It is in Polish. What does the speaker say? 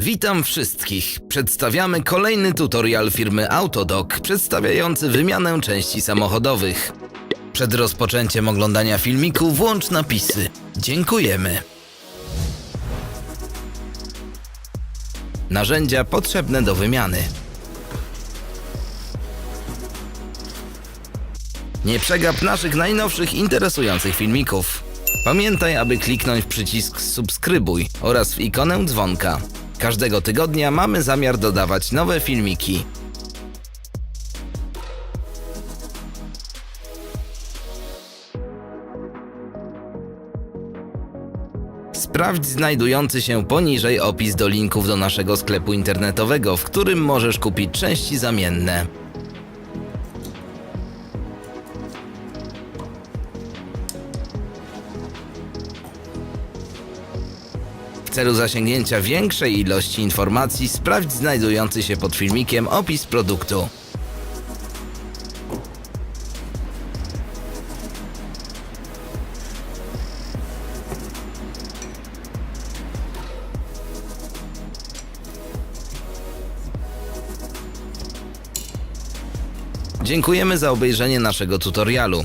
Witam wszystkich. Przedstawiamy kolejny tutorial firmy Autodoc przedstawiający wymianę części samochodowych. Przed rozpoczęciem oglądania filmiku włącz napisy. Dziękujemy. Narzędzia potrzebne do wymiany. Nie przegap naszych najnowszych interesujących filmików. Pamiętaj, aby kliknąć w przycisk subskrybuj oraz w ikonę dzwonka. Każdego tygodnia mamy zamiar dodawać nowe filmiki. Sprawdź znajdujący się poniżej opis do linków do naszego sklepu internetowego, w którym możesz kupić części zamienne. W celu zasięgnięcia większej ilości informacji sprawdź znajdujący się pod filmikiem opis produktu. Dziękujemy za obejrzenie naszego tutorialu.